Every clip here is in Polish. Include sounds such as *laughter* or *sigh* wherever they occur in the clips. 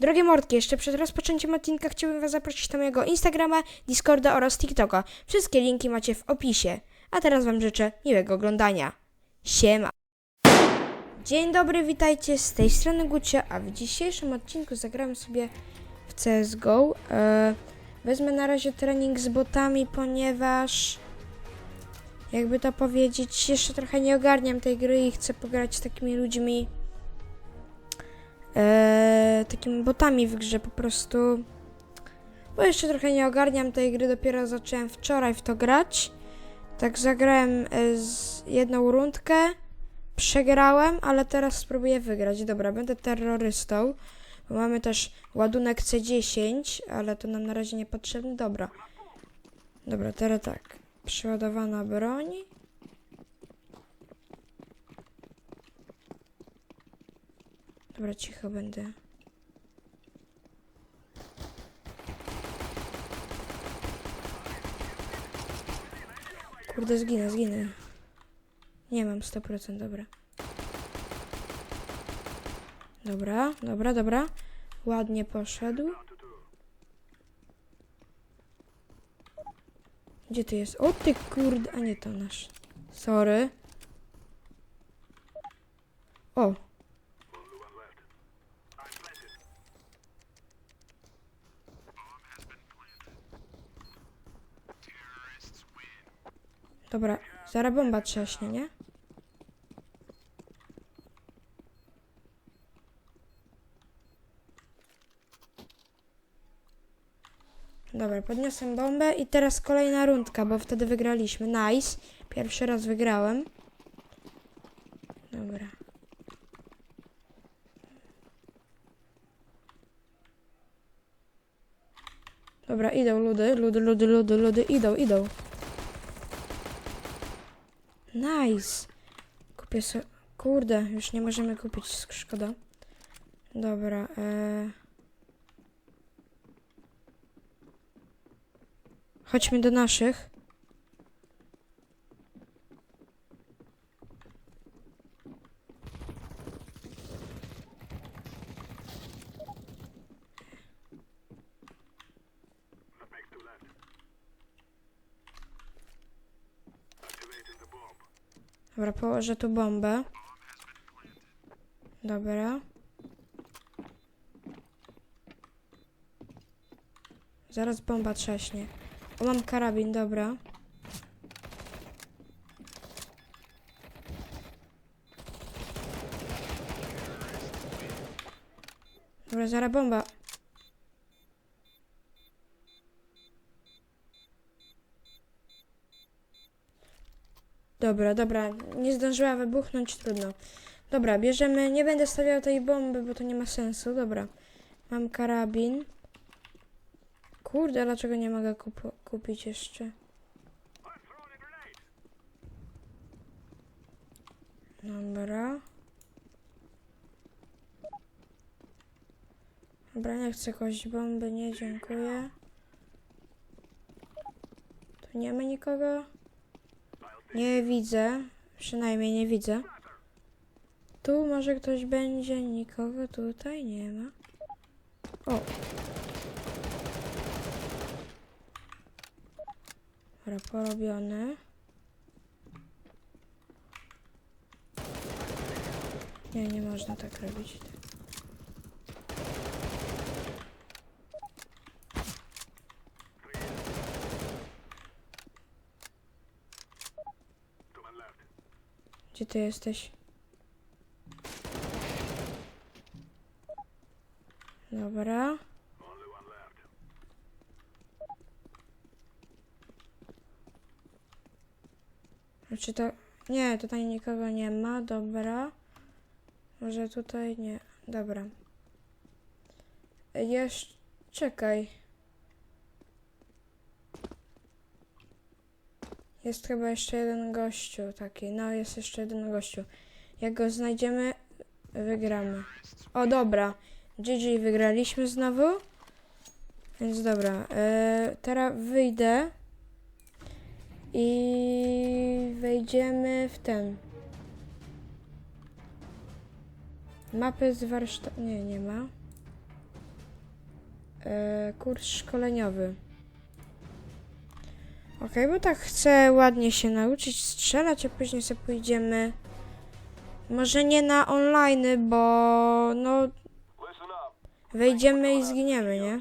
Drogie mordki, jeszcze przed rozpoczęciem odcinka chciałbym Was zaprosić na mojego Instagrama, Discorda oraz TikToka. Wszystkie linki macie w opisie. A teraz Wam życzę miłego oglądania. Siema! Dzień dobry, witajcie z tej strony Gucia, a w dzisiejszym odcinku zagramy sobie w CSGO. E, wezmę na razie trening z botami, ponieważ jakby to powiedzieć, jeszcze trochę nie ogarniam tej gry i chcę pograć z takimi ludźmi, e, takimi botami w grze po prostu. Bo jeszcze trochę nie ogarniam tej gry, dopiero zacząłem wczoraj w to grać. Tak zagrałem e, z jedną rundkę, przegrałem, ale teraz spróbuję wygrać. Dobra, będę terrorystą, bo mamy też ładunek C10, ale to nam na razie niepotrzebny. Dobra. Dobra, teraz tak. Przeładowana broń. Dobra, cicho będę. Kurde, zginę, zginę. Nie mam 100%, dobra. Dobra, dobra, dobra. Ładnie poszedł. Gdzie ty jest? O ty kurde, a nie to nasz. Sorry. O. Dobra, zaraz bomba trzaśnie, nie? Dobra, podniosłem bombę i teraz kolejna rundka, bo wtedy wygraliśmy. Nice. Pierwszy raz wygrałem. Dobra. Dobra, idą ludy, ludy, ludy, ludy, ludy, idą, idą. Nice. Kupię sobie... Kurde, już nie możemy kupić, szkoda. Dobra, eee... Chodźmy do naszych. Dobra, położę tu bombę. Dobra. Zaraz bomba trzaśnie. O, mam karabin, dobra. Dobra, zaraz bomba. Dobra, dobra, nie zdążyła wybuchnąć, trudno. Dobra, bierzemy, nie będę stawiał tej bomby, bo to nie ma sensu, dobra. Mam karabin. Kurde, dlaczego nie mogę kup- kupić jeszcze? Dobra. Dobra, nie chcę kość bomby, nie, dziękuję. Tu nie ma nikogo? Nie widzę. Przynajmniej nie widzę. Tu może ktoś będzie, nikogo tutaj nie ma. O, Dobra, porobione. Nie, nie można tak robić. Gdzie ty jesteś? Dobra. Czy to... Nie, tutaj nikogo nie ma, dobra. Może tutaj nie, dobra. Jeszcze... Czekaj. Jest chyba jeszcze jeden gościu taki, no jest jeszcze jeden gościu. Jak go znajdziemy, wygramy. O, dobra. GG wygraliśmy znowu. Więc dobra, e, teraz wyjdę i wejdziemy w ten. Mapy z warsztatu. Nie, nie ma. E, kurs szkoleniowy. Okej, bo tak chcę ładnie się nauczyć strzelać, a później sobie pójdziemy. Może nie na online, bo no wejdziemy i zginiemy, nie?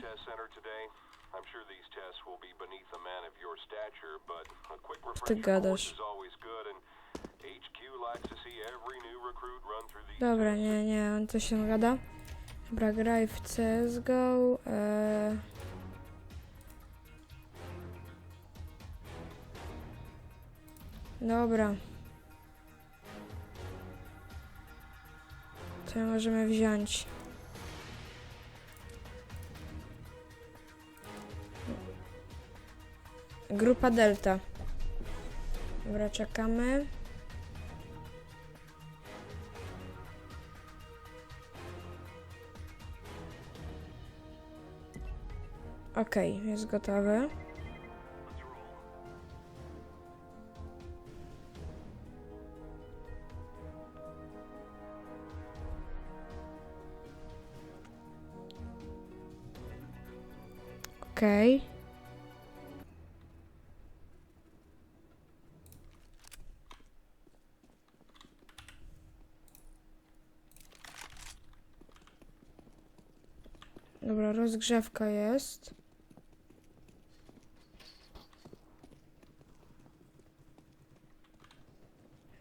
Ty gadasz? to. Dobra, nie, nie, on coś się gada. Dobra, graj w CSGO. E... Dobra. Co możemy wziąć? Grupa Delta. Dobra, czekamy. Okej, jest gotowy. Okej. Dobra, rozgrzewka jest.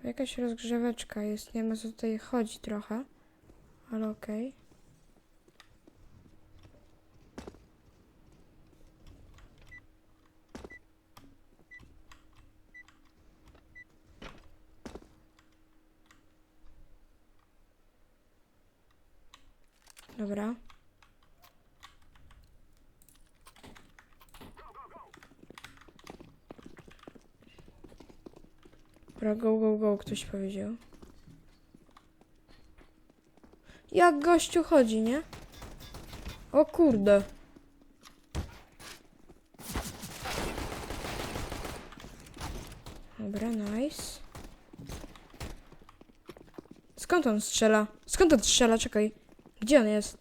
Jakaś rozgrzeweczka jest, nie wiem o co tutaj chodzi trochę, ale okej. Dobra. Dobra, go, go, go, ktoś powiedział. Jak gościu chodzi, nie? O kurde. Dobra, nice. Skąd on strzela? Skąd on strzela? Czekaj. Gdzie on jest?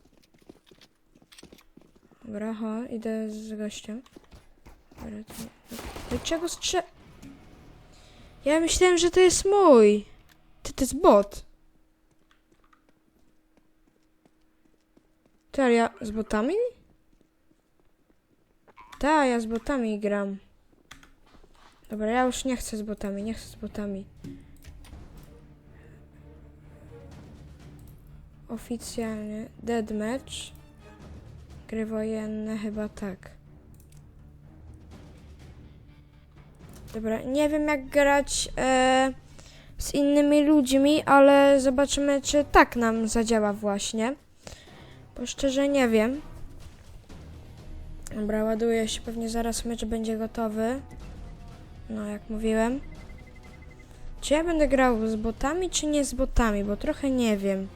Dobra, ho, idę z gościem. Dobra, tu... Dlaczego strze... Ja myślałem, że to jest mój. Ty, to jest bot. To ja z botami? Tak, ja z botami gram. Dobra, ja już nie chcę z botami, nie chcę z botami. Oficjalnie deadmatch. Gry wojenne chyba tak. Dobra, nie wiem jak grać e, z innymi ludźmi, ale zobaczymy, czy tak nam zadziała właśnie. Bo szczerze nie wiem. Dobra, ładuje się, pewnie zaraz mecz będzie gotowy. No, jak mówiłem. Czy ja będę grał z botami, czy nie z botami, bo trochę nie wiem.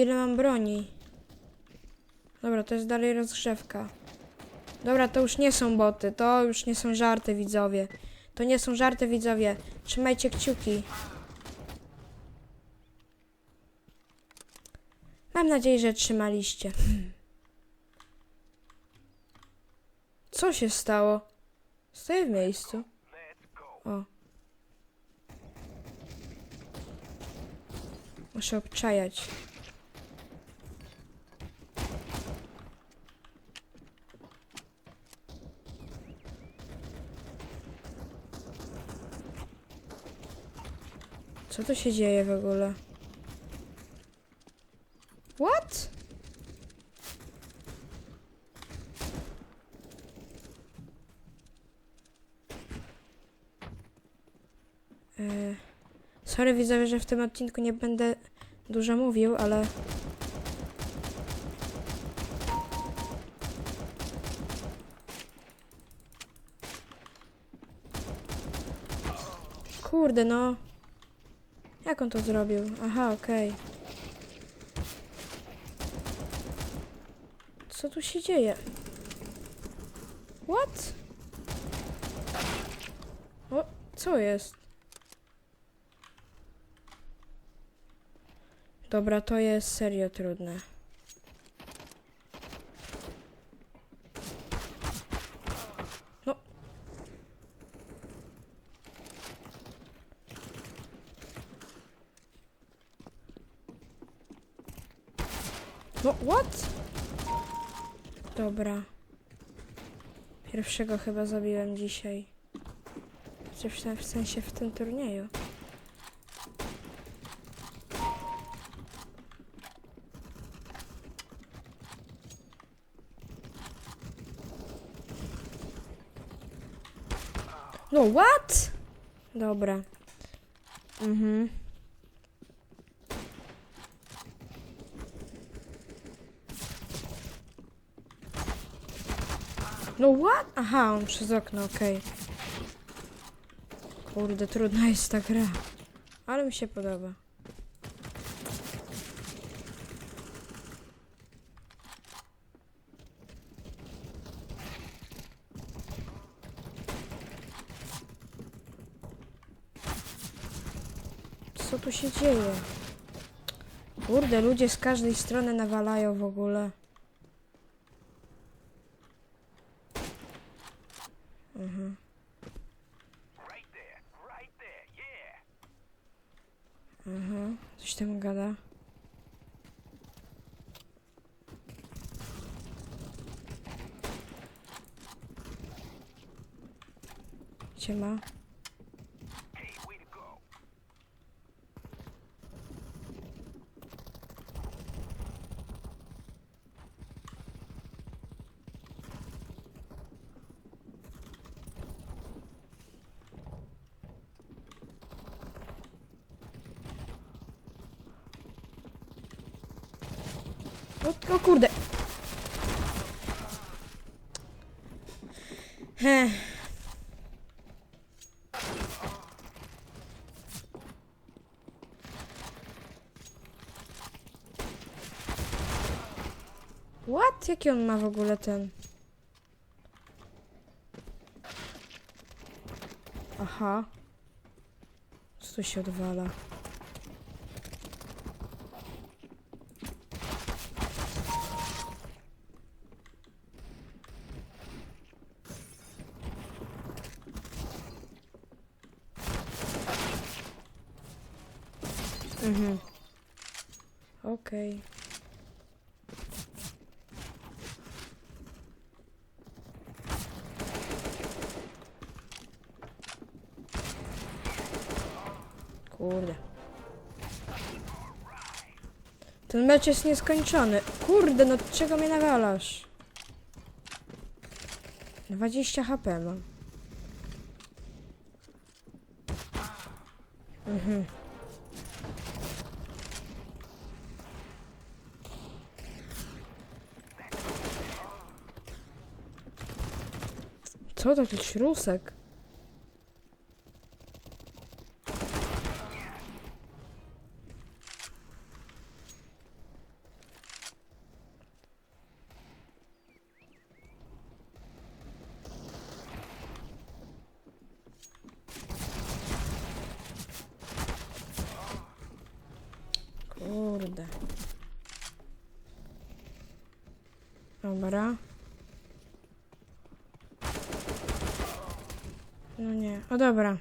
Ile mam broni? Dobra, to jest dalej rozgrzewka. Dobra, to już nie są boty, to już nie są żarty, widzowie. To nie są żarty, widzowie. Trzymajcie kciuki. Mam nadzieję, że trzymaliście. *clears throat* Co się stało? Stoję w miejscu. O. Muszę obczajać. Co tu się dzieje w ogóle? What? E, sorry widzowie, że w tym odcinku nie będę dużo mówił, ale... Kurde, no. On to zrobił? Aha, okej. Co tu się dzieje? What? O, Co jest? Dobra, to jest serio trudne. No. No, what? Dobra. Pierwszego chyba zabiłem dzisiaj. W sen- w sensie w tym turnieju. No what? Dobra. Mhm. No what? Aha, on przez okno, okej. Kurde, trudna jest ta gra. Ale mi się podoba. Co tu się dzieje? Kurde, ludzie z każdej strony nawalają w ogóle. Mhm. Mhm. Coś tam gada. Siema. O, o kurde. Heh. What? Jaki on ma w ogóle ten? Aha. Co tu się odwala? Mhm. Okej. Kurde. Ten mecz jest nieskończony. Kurde, no czego mnie nawalasz? 20 HP mam. Mhm. Co to jakiś rusek? Kurde. Dobra. No nie. O dobra.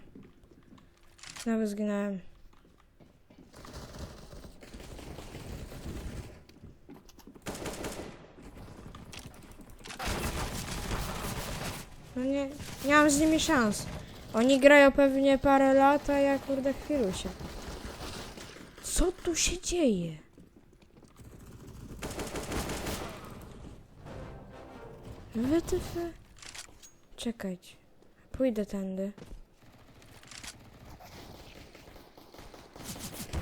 Znowu zginąłem. No nie, nie mam z nimi szans. Oni grają pewnie parę lat, a ja kurde chwilusia. Co tu się dzieje? WTF? Czekajcie. Pójdę tędy.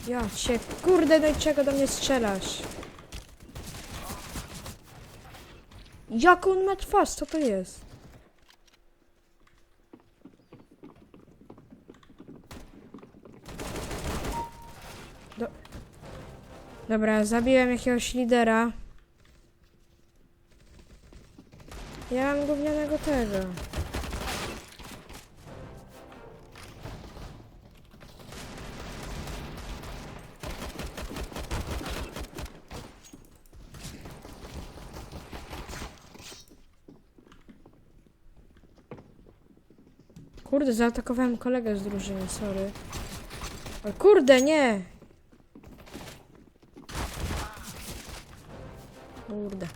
Ja cię, kurde, do czego do mnie strzelasz? Jak on ma twarz? Co to jest? Do... Dobra, zabiłem jakiegoś lidera. Ja mam gównianego tego. Kurde, zaatakowałem kolegę z drużyny, sorry. O kurde, nie! Kurde.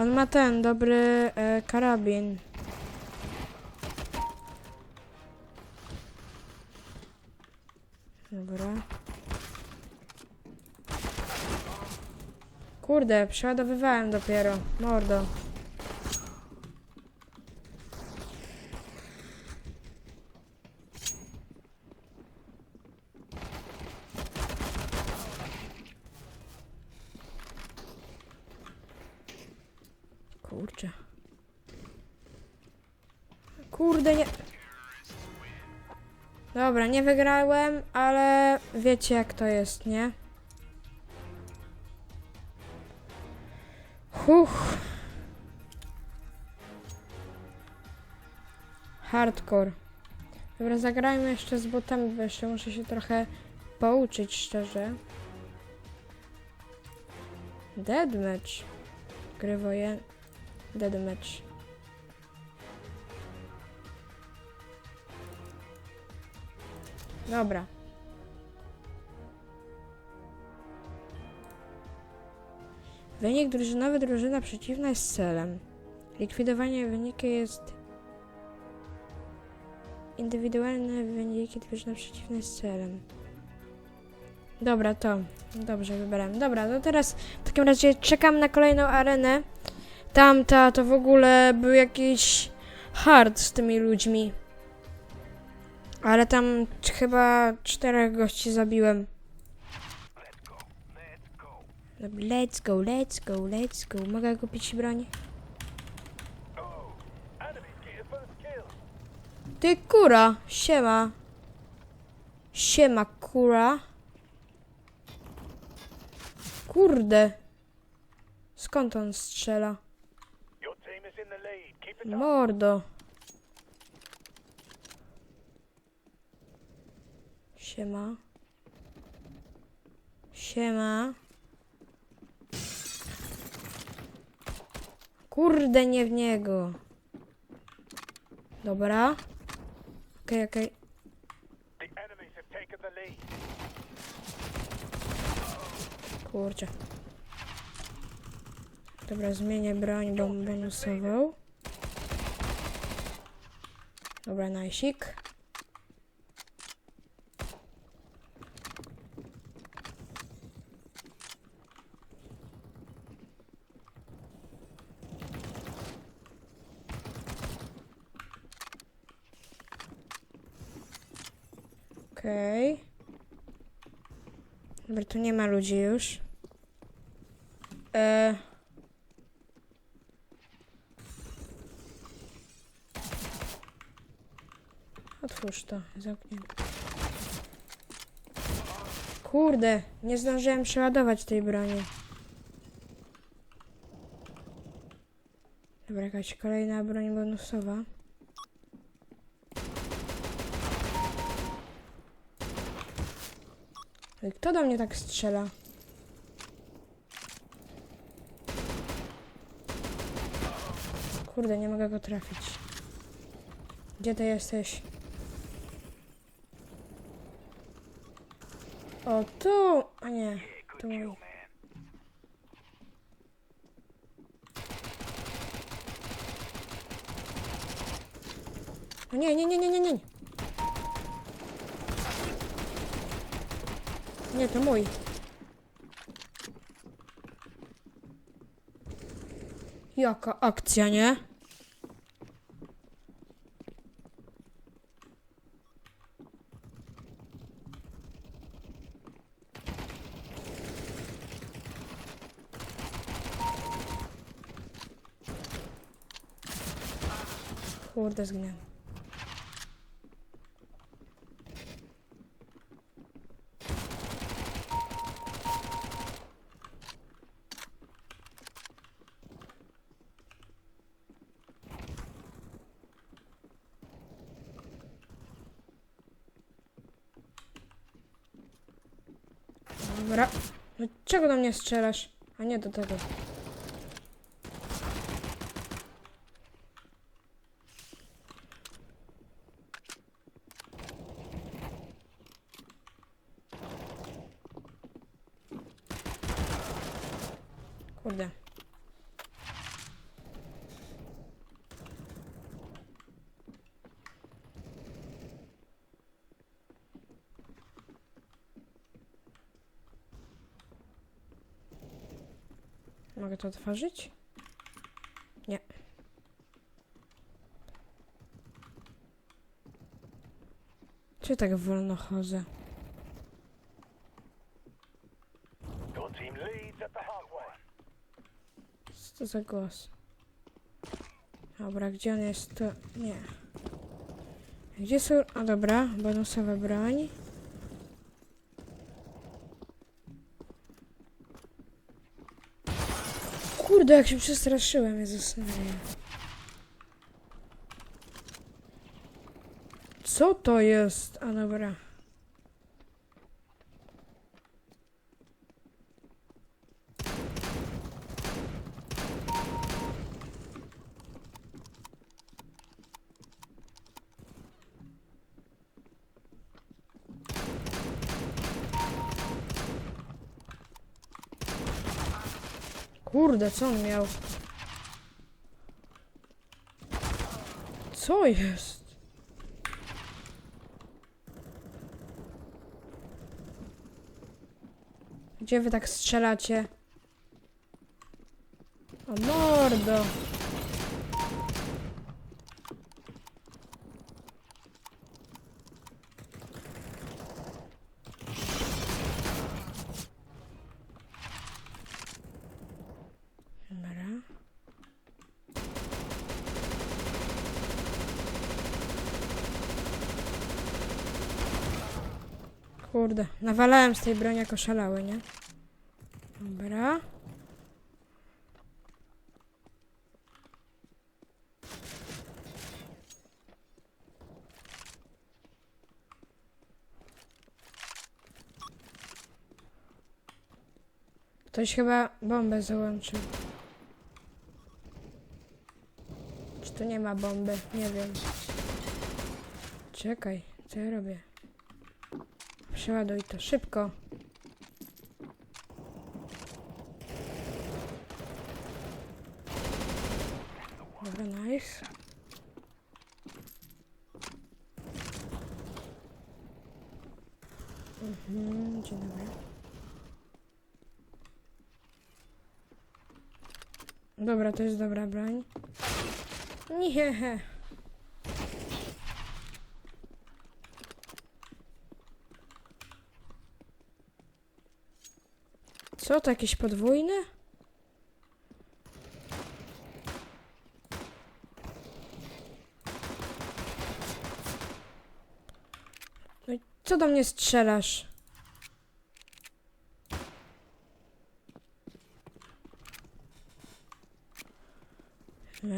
On ma ten dobry e, karabin. Dobra. Kurde, przeładowywałem dopiero. Mordo. Kurczę. Kurde, nie. Dobra, nie wygrałem, ale wiecie jak to jest, nie? Huch. Hardcore. Dobra, zagrajmy jeszcze z botami, bo jeszcze muszę się trochę pouczyć, szczerze. Deadmatch. Gry wojen... Deadmatch. Dobra. Wynik drużynowy drużyna przeciwna jest celem. Likwidowanie wyniku jest indywidualne wyniki drużyny przeciwnej jest celem. Dobra, to. Dobrze, wybrałem. Dobra, to teraz w takim razie czekam na kolejną arenę. Tamta to w ogóle był jakiś hard z tymi ludźmi. Ale tam chyba czterech gości zabiłem. Let's go, let's go, let's go. Mogę kupić broń? Ty kura, siema. Siema kura. Kurde. Skąd on strzela? Your Siema. Siema. Kurde, nie w niego. Dobra. Okej, okej. Taken the lead. Kurczę. Dobra, zmienię broń, bo bonusową. Dobra, najsik. Okej. Dobra, tu nie ma ludzi już. E... Otwórz to, zamknięte. Kurde, nie zdążyłem przeładować tej broni. Dobra, jakaś kolejna broń bonusowa. Ej, Kto do mnie tak strzela? Kurde, nie mogę go trafić. Gdzie ty jesteś? O, tu! A nie, tu mój. O nie, nie, nie, nie, nie, nie. Nie, to mój. Jaka akcja, nie? Kurde, zginęłem. Dobra. No czego do mnie strzelasz? A nie do tego. Kurde. Mogę to otworzyć? Nie. Czy tak wolno chodzę? Co to za głos? Dobra, gdzie on jest? To... Nie. Gdzie są... A dobra, bonusowa broń. Kurde, jak się przestraszyłem, Jezus Maria. Co to jest? A dobra. Kurde, co on miał? Co jest? Gdzie wy tak strzelacie? O mordo! Dobra. Kurde, nawalałem z tej broni jako szalały, nie? Dobra. Ktoś chyba bombę załączył. Czy tu nie ma bomby? Nie wiem. Czekaj, co ja robię? Przeładuj to szybko. Dobra, nice. Mhm, dzień dobry. Dobra, to jest dobra broń. Nie. Co to jakieś podwójne? No i co do mnie strzelasz? Dobra.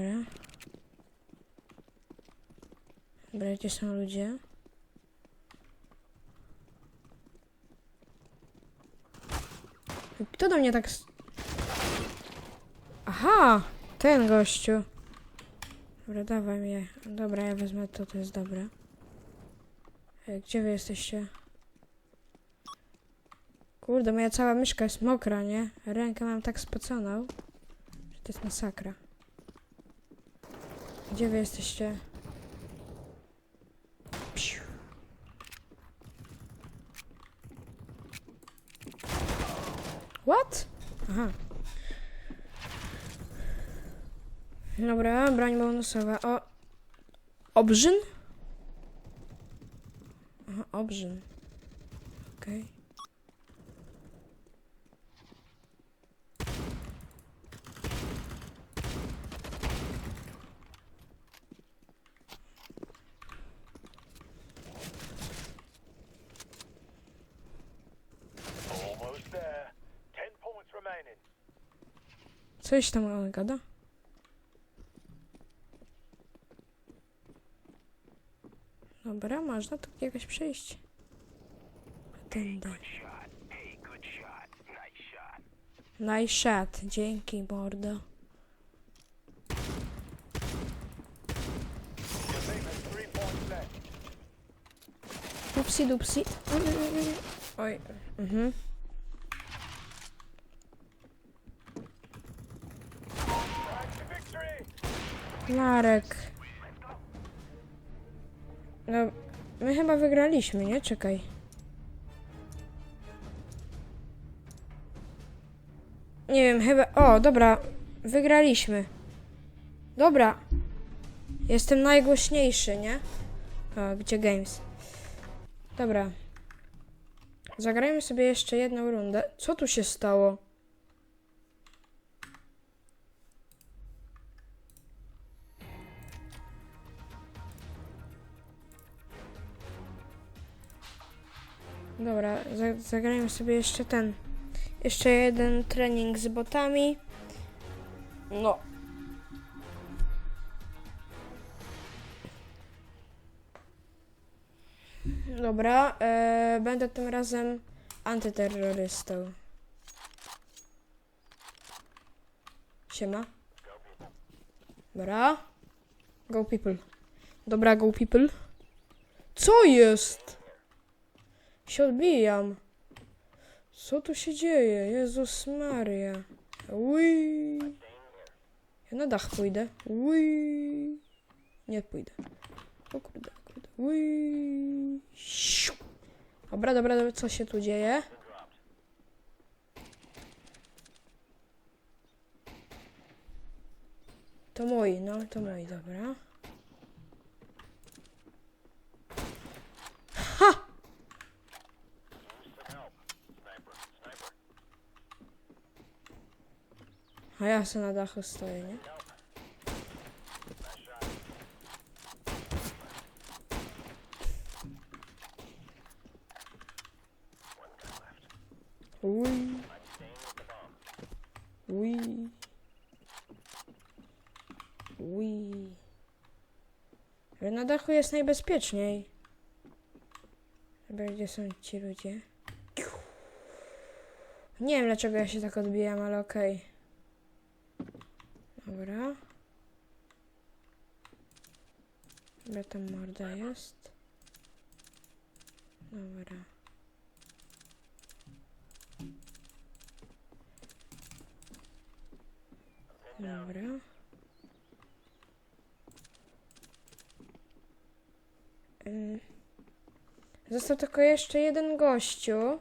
Dobra, gdzie są ludzie? Kto do mnie tak... Aha! Ten gościu. Dobra, dawaj mnie. Dobra, ja wezmę to, to jest dobre. E, Gdzie wy jesteście? Kurde, moja cała myszka jest mokra, nie? Rękę mam tak spoconą, że to jest masakra. Gdzie wy jesteście? Psiu. What? Aha. Dobra, broń bonusowa. O. Obrzyn? Aha, obrzyn. Okej. Almost Coś tam gada? Dobra, można tu jakoś przejść. Tędy. Nice shot. Dzięki, mordo. Left. Dupsi. Oj. Mhm. Marek. No, my chyba wygraliśmy, nie? Czekaj. Nie wiem, chyba... O, dobra. Wygraliśmy. Dobra. Jestem najgłośniejszy, nie? O, gdzie games? Dobra. Zagrajmy sobie jeszcze jedną rundę. Co tu się stało? Dobra, za- zagrajmy sobie jeszcze ten. Jeszcze jeden trening z botami. No. Dobra, e, będę tym razem antyterrorystą. Siema. Dobra. Go people. Dobra, go people. Co jest? Się odbijam. Co tu się dzieje? Jezus Maria. Ui. Ja na dach pójdę. Ui. Nie pójdę. O kurde, kurde. Dobra, dobra, dobra. Co się tu dzieje? To mój, no, to mój, dobra. Ha! A ja se na dachu stoję, nie? Uj. Uj. Uj. Ale na dachu jest najbezpieczniej. Dobra, gdzie są ci ludzie? Nie wiem dlaczego ja się tak odbijam, ale okej. Dobra. Dobra, tam morda jest. Dobra. Dobra. Ym. Został tylko jeszcze jeden gościu.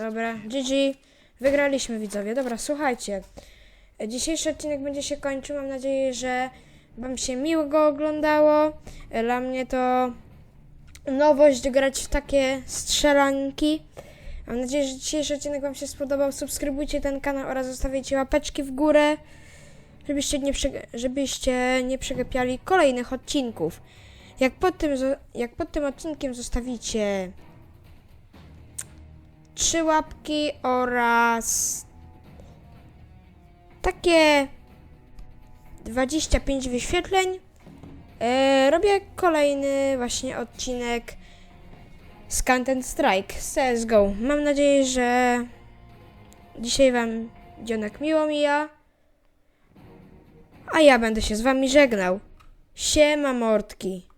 Dobra, GG. Wygraliśmy widzowie. Dobra, słuchajcie. Dzisiejszy odcinek będzie się kończył. Mam nadzieję, że Wam się miło go oglądało. Dla mnie to nowość grać w takie strzelanki. Mam nadzieję, że dzisiejszy odcinek Wam się spodobał. Subskrybujcie ten kanał oraz zostawiajcie łapeczki w górę, żebyście nie, żebyście nie przegapiali kolejnych odcinków. Jak pod tym, jak pod tym odcinkiem zostawicie trzy łapki oraz takie 25 wyświetleń. E, robię kolejny właśnie odcinek z Content Strike z CSGO. Mam nadzieję, że dzisiaj Wam dzionek miło mija. A ja będę się z Wami żegnał. Siema mordki.